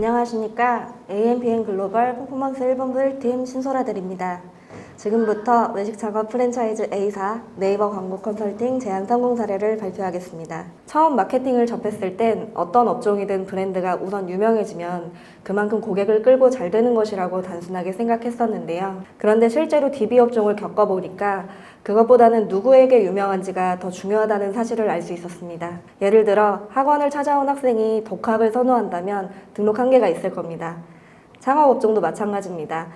안녕하십니까. AMPN 글로벌 퍼포먼스 1본부 1팀 신소라들입니다. 지금부터 외식 작업 프랜차이즈 A사 네이버 광고 컨설팅 제안 성공 사례를 발표하겠습니다. 처음 마케팅을 접했을 땐 어떤 업종이든 브랜드가 우선 유명해지면 그만큼 고객을 끌고 잘 되는 것이라고 단순하게 생각했었는데요. 그런데 실제로 DB 업종을 겪어보니까 그것보다는 누구에게 유명한지가 더 중요하다는 사실을 알 수 있었습니다. 예를 들어 학원을 찾아온 학생이 독학을 선호한다면 등록 한계가 있을 겁니다. 창업 업종도 마찬가지입니다.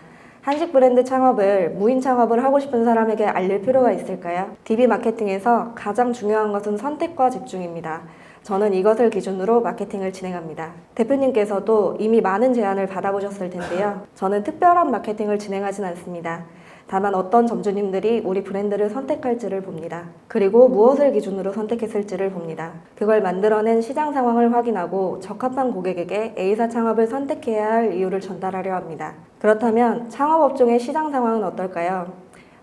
한식 브랜드 창업을 무인 창업을 하고 싶은 사람에게 알릴 필요가 있을까요? DB 마케팅에서 가장 중요한 것은 선택과 집중입니다. 저는 이것을 기준으로 마케팅을 진행합니다. 대표님께서도 이미 많은 제안을 받아보셨을 텐데요. 저는 특별한 마케팅을 진행하진 않습니다. 다만 어떤 점주님들이 우리 브랜드를 선택할지를 봅니다. 그리고 무엇을 기준으로 선택했을지를 봅니다. 그걸 만들어낸 시장 상황을 확인하고 적합한 고객에게 A사 창업을 선택해야 할 이유를 전달하려 합니다. 그렇다면 창업 업종의 시장 상황은 어떨까요?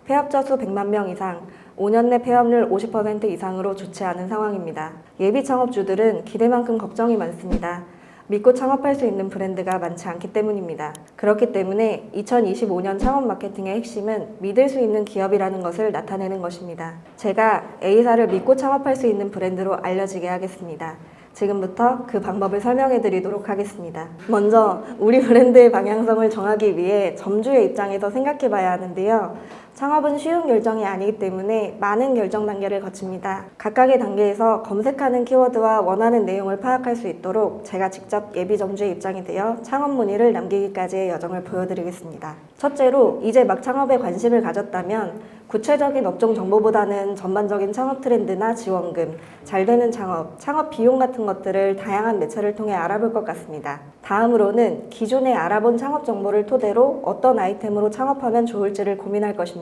폐업자 수 100만 명 이상, 5년 내 폐업률 50% 이상으로 좋지 않은 상황입니다. 예비 창업주들은 기대만큼 걱정이 많습니다. 믿고 창업할 수 있는 브랜드가 많지 않기 때문입니다. 그렇기 때문에 2025년 창업 마케팅의 핵심은 믿을 수 있는 기업이라는 것을 나타내는 것입니다. 제가 A사를 믿고 창업할 수 있는 브랜드로 알려지게 하겠습니다. 지금부터 그 방법을 설명해 드리도록 하겠습니다. 먼저 우리 브랜드의 방향성을 정하기 위해 점주의 입장에서 생각해 봐야 하는데요. 창업은 쉬운 결정이 아니기 때문에 많은 결정 단계를 거칩니다. 각각의 단계에서 검색하는 키워드와 원하는 내용을 파악할 수 있도록 제가 직접 예비 점주의 입장이 되어 창업 문의를 남기기까지의 여정을 보여드리겠습니다. 첫째로 이제 막 창업에 관심을 가졌다면 구체적인 업종 정보보다는 전반적인 창업 트렌드나 지원금, 잘 되는 창업, 창업 비용 같은 것들을 다양한 매체를 통해 알아볼 것 같습니다. 다음으로는 기존에 알아본 창업 정보를 토대로 어떤 아이템으로 창업하면 좋을지를 고민할 것입니다.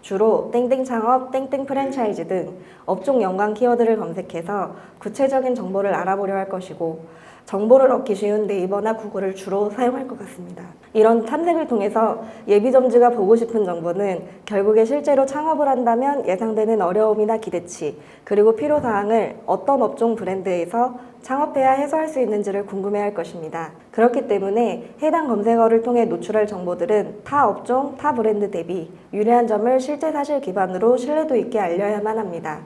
주로 땡땡 창업, 땡땡 프랜차이즈 등 업종 연관 키워드를 검색해서 구체적인 정보를 알아보려 할 것이고 정보를 얻기 쉬운 네이버나 구글을 주로 사용할 것 같습니다. 이런 탐색을 통해서 예비 점주가 보고 싶은 정보는 결국에 실제로 창업을 한다면 예상되는 어려움이나 기대치, 그리고 필요사항을 어떤 업종 브랜드에서 창업해야 해소할 수 있는지를 궁금해할 것입니다. 그렇기 때문에 해당 검색어를 통해 노출할 정보들은 타 업종, 타 브랜드 대비 유리한 점을 실제 사실 기반으로 신뢰도 있게 알려야만 합니다.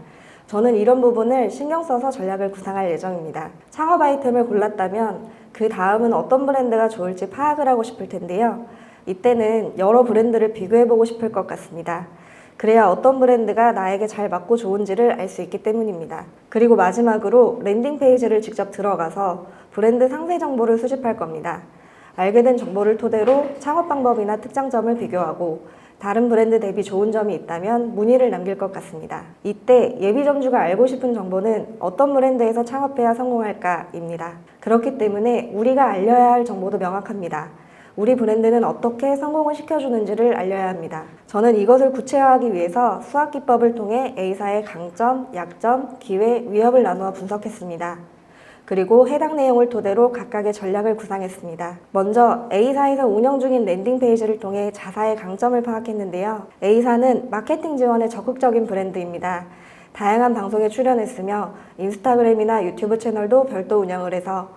저는 이런 부분을 신경 써서 전략을 구상할 예정입니다. 창업 아이템을 골랐다면 그 다음은 어떤 브랜드가 좋을지 파악을 하고 싶을 텐데요. 이때는 여러 브랜드를 비교해보고 싶을 것 같습니다. 그래야 어떤 브랜드가 나에게 잘 맞고 좋은지를 알 수 있기 때문입니다. 그리고 마지막으로 랜딩 페이지를 직접 들어가서 브랜드 상세 정보를 수집할 겁니다. 알게 된 정보를 토대로 창업 방법이나 특장점을 비교하고 다른 브랜드 대비 좋은 점이 있다면 문의를 남길 것 같습니다. 이때 예비 점주가 알고 싶은 정보는 어떤 브랜드에서 창업해야 성공할까입니다. 그렇기 때문에 우리가 알려야 할 정보도 명확합니다. 우리 브랜드는 어떻게 성공을 시켜주는지를 알려야 합니다. 저는 이것을 구체화하기 위해서 수학 기법을 통해 A사의 강점, 약점, 기회, 위협을 나누어 분석했습니다. 그리고 해당 내용을 토대로 각각의 전략을 구상했습니다. 먼저 A사에서 운영 중인 랜딩 페이지를 통해 자사의 강점을 파악했는데요. A사는 마케팅 지원에 적극적인 브랜드입니다. 다양한 방송에 출연했으며 인스타그램이나 유튜브 채널도 별도 운영을 해서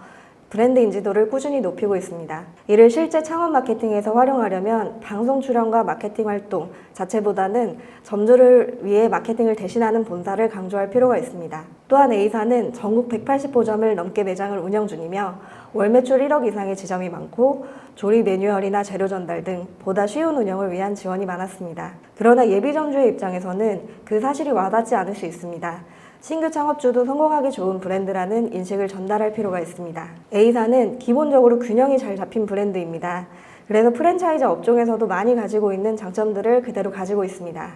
브랜드 인지도를 꾸준히 높이고 있습니다. 이를 실제 창업 마케팅에서 활용하려면 방송 출연과 마케팅 활동 자체보다는 점주를 위해 마케팅을 대신하는 본사를 강조할 필요가 있습니다. 또한 A사는 전국 180호점을 넘게 매장을 운영 중이며 월 매출 1억 이상의 지점이 많고 조리 매뉴얼이나 재료 전달 등 보다 쉬운 운영을 위한 지원이 많았습니다. 그러나 예비 점주의 입장에서는 그 사실이 와닿지 않을 수 있습니다. 신규 창업주도 성공하기 좋은 브랜드라는 인식을 전달할 필요가 있습니다. A사는 기본적으로 균형이 잘 잡힌 브랜드입니다. 그래서 프랜차이즈 업종에서도 많이 가지고 있는 장점들을 그대로 가지고 있습니다.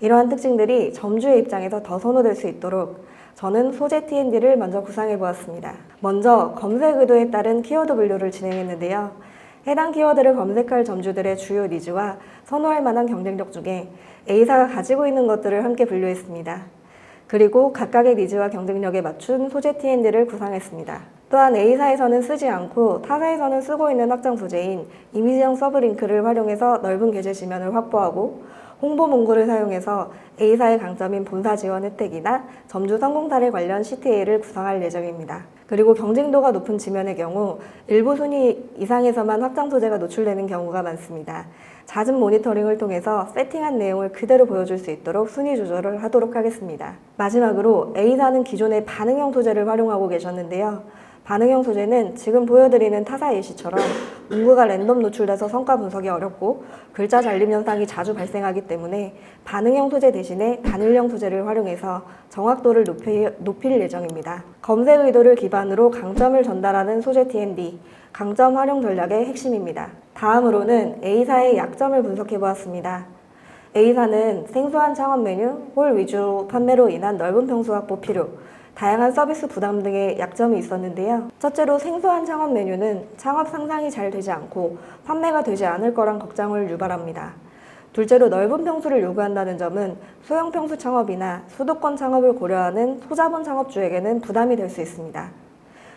이러한 특징들이 점주의 입장에서 더 선호될 수 있도록 저는 소재 T&D를 먼저 구상해 보았습니다. 먼저 검색 의도에 따른 키워드 분류를 진행했는데요. 해당 키워드를 검색할 점주들의 주요 니즈와 선호할 만한 경쟁력 중에 A사가 가지고 있는 것들을 함께 분류했습니다. 그리고 각각의 니즈와 경쟁력에 맞춘 소재 T&D를 구상했습니다. 또한 A사에서는 쓰지 않고 타사에서는 쓰고 있는 확장 소재인 이미지형 서브링크를 활용해서 넓은 게재 지면을 확보하고 홍보 문구를 사용해서 A사의 강점인 본사 지원 혜택이나 점주 성공 사례 관련 CTA를 구성할 예정입니다. 그리고 경쟁도가 높은 지면의 경우 일부 순위 이상에서만 확장 소재가 노출되는 경우가 많습니다. 잦은 모니터링을 통해서 세팅한 내용을 그대로 보여줄 수 있도록 순위 조절을 하도록 하겠습니다. 마지막으로 A사는 기존의 반응형 소재를 활용하고 계셨는데요. 반응형 소재는 지금 보여드리는 타사 예시처럼 문구가 랜덤 노출돼서 성과 분석이 어렵고 글자 잘림 현상이 자주 발생하기 때문에 반응형 소재 대신에 단일형 소재를 활용해서 정확도를 높이, 높일 예정입니다. 검색 의도를 기반으로 강점을 전달하는 소재 T&D, 강점 활용 전략의 핵심입니다. 다음으로는 A사의 약점을 분석해 보았습니다. A사는 생소한 창업 메뉴, 홀 위주 판매로 인한 넓은 평수 확보 필요, 다양한 서비스 부담 등의 약점이 있었는데요. 첫째로 생소한 창업 메뉴는 창업 상상이 잘 되지 않고 판매가 되지 않을 거란 걱정을 유발합니다. 둘째로 넓은 평수를 요구한다는 점은 소형 평수 창업이나 수도권 창업을 고려하는 소자본 창업주에게는 부담이 될 수 있습니다.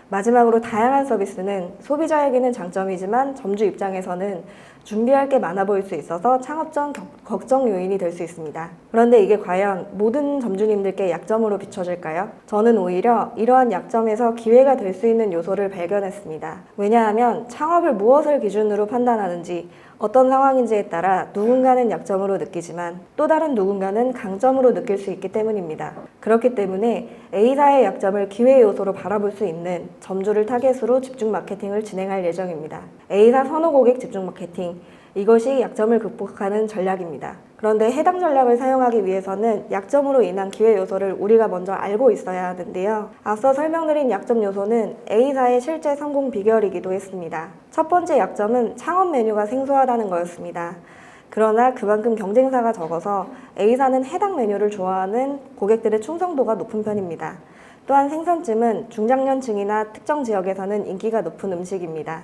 마지막으로 다양한 서비스는 소비자에게는 장점이지만 점주 입장에서는 준비할 게 많아 보일 수 있어서 창업 전 격- 걱정 요인이 될 수 있습니다. 그런데 이게 과연 모든 점주님들께 약점으로 비춰질까요? 저는 오히려 이러한 약점에서 기회가 될 수 있는 요소를 발견했습니다. 왜냐하면 창업을 무엇을 기준으로 판단하는지 어떤 상황인지에 따라 누군가는 약점으로 느끼지만 또 다른 누군가는 강점으로 느낄 수 있기 때문입니다. 그렇기 때문에 A사의 약점을 기회 요소로 바라볼 수 있는 점주를 타겟으로 집중 마케팅을 진행할 예정입니다. A사 선호 고객 집중 마케팅 이것이 약점을 극복하는 전략입니다. 그런데 해당 전략을 사용하기 위해서는 약점으로 인한 기회 요소를 우리가 먼저 알고 있어야 하는데요. 앞서 설명드린 약점 요소는 A사의 실제 성공 비결이기도 했습니다. 첫 번째 약점은 창업 메뉴가 생소하다는 거였습니다. 그러나 그만큼 경쟁사가 적어서 A사는 해당 메뉴를 좋아하는 고객들의 충성도가 높은 편입니다. 또한 생선찜은 중장년층이나 특정 지역에서는 인기가 높은 음식입니다.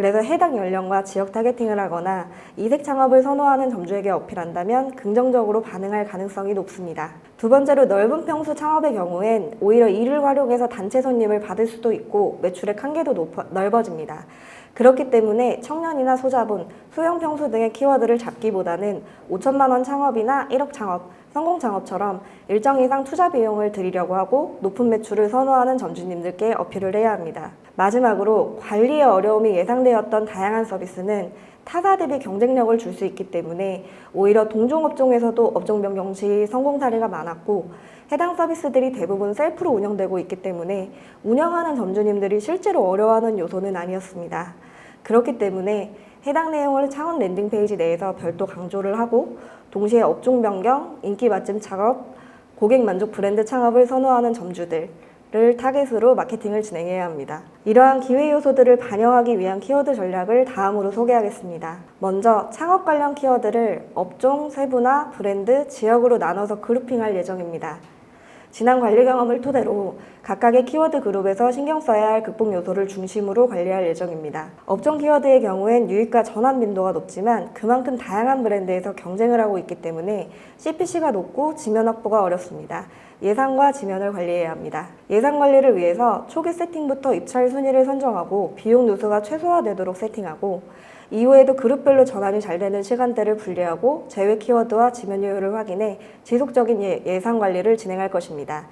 그래서 해당 연령과 지역 타겟팅을 하거나 이색 창업을 선호하는 점주에게 어필한다면 긍정적으로 반응할 가능성이 높습니다. 두 번째로 넓은 평수 창업의 경우엔 오히려 이를 활용해서 단체 손님을 받을 수도 있고 매출의 한계도 높아, 넓어집니다. 그렇기 때문에 청년이나 소자본, 소형 평수 등의 키워드를 잡기보다는 5천만 원 창업이나 1억 창업, 성공 창업처럼 일정 이상 투자 비용을 들이려고 하고 높은 매출을 선호하는 점주님들께 어필을 해야 합니다. 마지막으로 관리의 어려움이 예상되었던 다양한 서비스는 타사 대비 경쟁력을 줄 수 있기 때문에 오히려 동종 업종에서도 업종 변경 시 성공 사례가 많았고 해당 서비스들이 대부분 셀프로 운영되고 있기 때문에 운영하는 점주님들이 실제로 어려워하는 요소는 아니었습니다. 그렇기 때문에 해당 내용을 창원 랜딩 페이지 내에서 별도 강조를 하고 동시에 업종 변경, 인기 맛집 창업, 고객 만족 브랜드 창업을 선호하는 점주들 을 타겟으로 마케팅을 진행해야 합니다. 이러한 기회 요소들을 반영하기 위한 키워드 전략을 다음으로 소개하겠습니다. 먼저 창업 관련 키워드를 업종, 세분화, 브랜드, 지역으로 나눠서 그룹핑할 예정입니다. 지난 관리 경험을 토대로 각각의 키워드 그룹에서 신경 써야 할 극복 요소를 중심으로 관리할 예정입니다. 업종 키워드의 경우엔 유입과 전환 빈도가 높지만 그만큼 다양한 브랜드에서 경쟁을 하고 있기 때문에 CPC가 높고 지면 확보가 어렵습니다. 예상과 지면을 관리해야 합니다. 예상 관리를 위해서 초기 세팅부터 입찰 순위를 선정하고 비용 누수가 최소화되도록 세팅하고 이후에도 그룹별로 전환이 잘 되는 시간대를 분리하고 제외 키워드와 지면율을 확인해 지속적인 예- 예상 관리를 진행할 것입니다.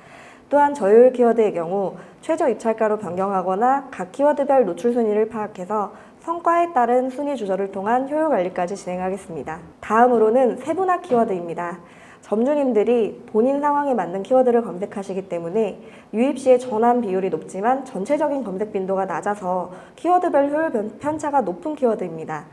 또한 저효율 키워드의 경우 최저 입찰가로 변경하거나 각 키워드별 노출 순위를 파악해서 성과에 따른 순위 조절을 통한 효율 관리까지 진행하겠습니다. 다음으로는 세분화 키워드입니다. 점주님들이 본인 상황에 맞는 키워드를 검색하시기 때문에 유입 시의 전환 비율이 높지만 전체적인 검색 빈도가 낮아서 키워드별 효율 변- 편차가 높은 키워드입니다.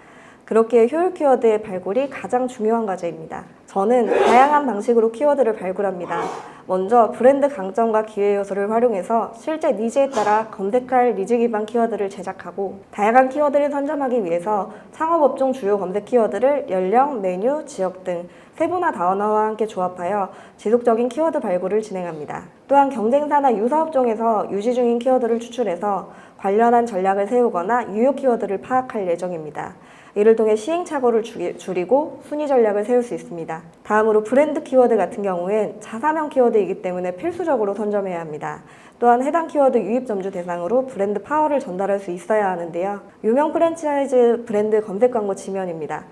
그렇게 효율 키워드의 발굴이 가장 중요한 과제입니다. 저는 다양한 방식으로 키워드를 발굴합니다. 먼저 브랜드 강점과 기회 요소를 활용해서 실제 니즈에 따라 검색할 니즈 기반 키워드를 제작하고 다양한 키워드를 선점하기 위해서 창업 업종 주요 검색 키워드를 연령, 메뉴, 지역 등 세분화 단어와 함께 조합하여 지속적인 키워드 발굴을 진행합니다. 또한 경쟁사나 유사업종에서 유지 중인 키워드를 추출해서 관련한 전략을 세우거나 유효 키워드를 파악할 예정입니다. 이를 통해 시행착오를 줄이- 줄이고 순위 전략을 세울 수 있습니다. 다음으로 브랜드 키워드 같은 경우엔 자사명 키워드이기 때문에 필수적으로 선점해야 합니다. 또한 해당 키워드 유입 점주 대상으로 브랜드 파워를 전달할 수 있어야 하는데요. 유명 프랜차이즈 브랜드 검색 광고 지면입니다.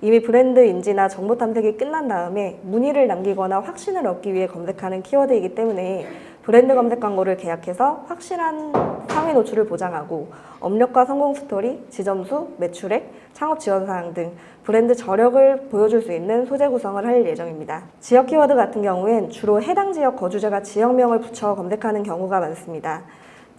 이미 브랜드 인지나 정보 탐색이 끝난 다음에 문의를 남기거나 확신을 얻기 위해 검색하는 키워드이기 때문에 브랜드 검색 광고를 계약해서 확실한 상위 노출을 보장하고 업력과 성공 스토리, 지점수, 매출액, 창업 지원 사항 등 브랜드 저력을 보여줄 수 있는 소재 구성을 할 예정입니다. 지역 키워드 같은 경우엔 주로 해당 지역 거주자가 지역명을 붙여 검색하는 경우가 많습니다.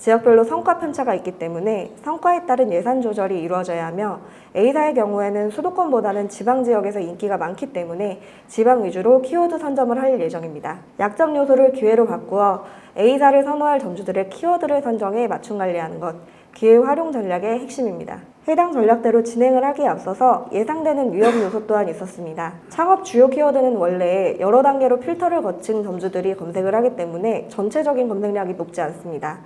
지역별로 성과 편차가 있기 때문에 성과에 따른 예산 조절이 이루어져야 하며 A사의 경우에는 수도권보다는 지방 지역에서 인기가 많기 때문에 지방 위주로 키워드 선점을 할 예정입니다. 약점 요소를 기회로 바꾸어 A사를 선호할 점주들의 키워드를 선정해 맞춤 관리하는 것, 기회 활용 전략의 핵심입니다. 해당 전략대로 진행을 하기에 앞서서 예상되는 위험 요소 또한 있었습니다. 창업 주요 키워드는 원래 여러 단계로 필터를 거친 점주들이 검색을 하기 때문에 전체적인 검색량이 높지 않습니다.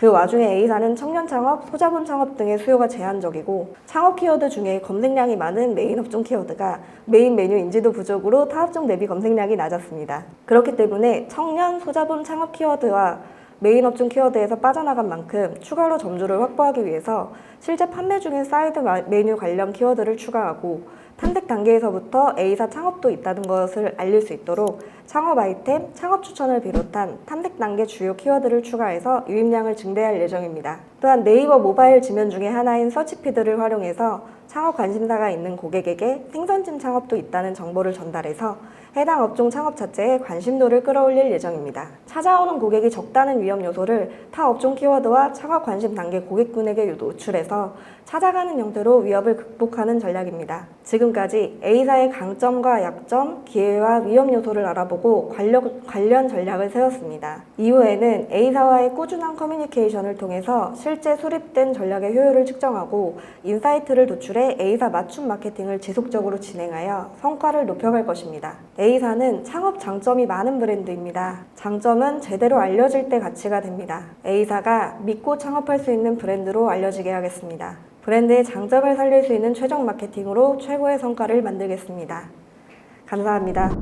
그 와중에 A사는 청년 창업, 소자본 창업 등의 수요가 제한적이고 창업 키워드 중에 검색량이 많은 메인 업종 키워드가 메인 메뉴 인지도 부족으로 타업종 대비 검색량이 낮았습니다. 그렇기 때문에 청년, 소자본 창업 키워드와 메인 업종 키워드에서 빠져나간 만큼 추가로 점주를 확보하기 위해서 실제 판매 중인 사이드 마- 메뉴 관련 키워드를 추가하고 탐색 단계에서부터 A사 창업도 있다는 것을 알릴 수 있도록 창업 아이템, 창업 추천을 비롯한 탐색 단계 주요 키워드를 추가해서 유입량을 증대할 예정입니다. 또한 네이버 모바일 지면 중에 하나인 서치피드를 활용해서 창업 관심사가 있는 고객에게 생선찜 창업도 있다는 정보를 전달해서 해당 업종 창업 자체에 관심도를 끌어올릴 예정입니다. 찾아오는 고객이 적다는 위험 요소를 타 업종 키워드와 창업 관심 단계 고객군에게 노출해서 찾아가는 형태로 위협을 극복하는 전략입니다. 지금까지 A사의 강점과 약점, 기회와 위험 요소를 알아보고 관련, 관련 전략을 세웠습니다. 이후에는 A사와의 꾸준한 커뮤니케이션을 통해서 실제 수립된 전략의 효율을 측정하고 인사이트를 도출해 A사 맞춤 마케팅을 지속적으로 진행하여 성과를 높여갈 것입니다. A사는 창업 장점이 많은 브랜드입니다. 장 점은 제대로 알려질 때 가치가 됩니다. A사가 믿고 창업할 수 있는 브랜드로 알려지게 하겠습니다. 브랜드의 장점을 살릴 수 있는 최종 마케팅으로 최고의 성과를 만들겠습니다. 감사합니다.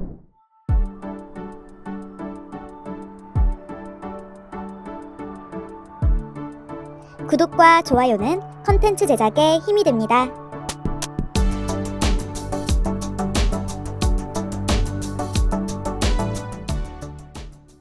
구독과 좋아요는 컨텐츠 제작에 힘이 됩니다.